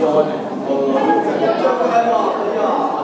よっしゃ!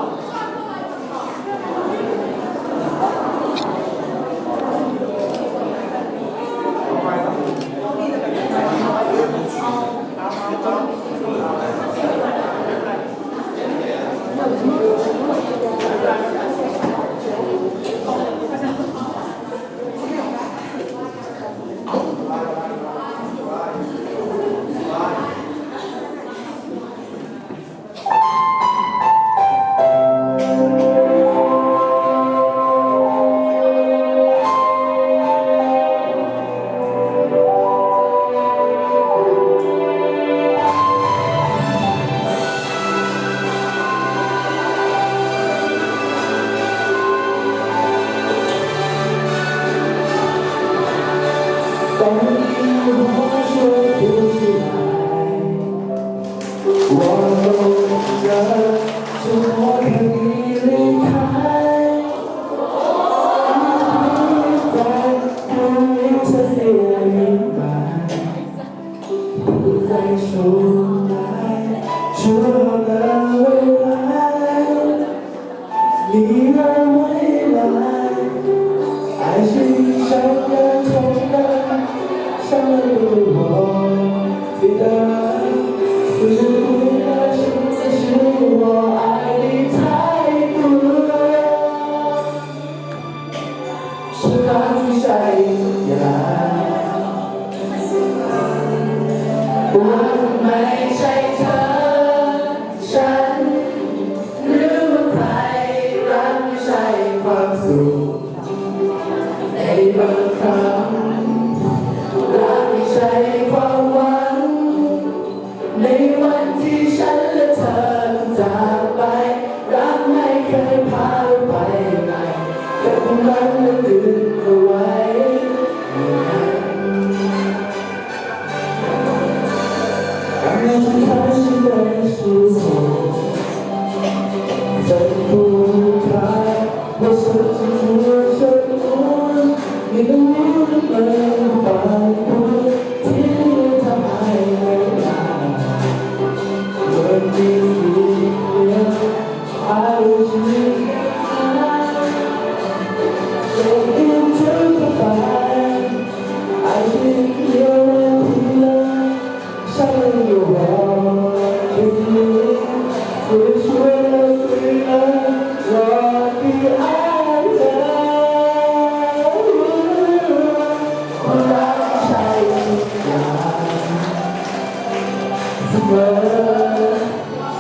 One more time. ของมันมันดึเอาไว้ เสมอ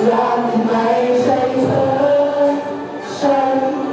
รักไม่ใช่เธอฉัน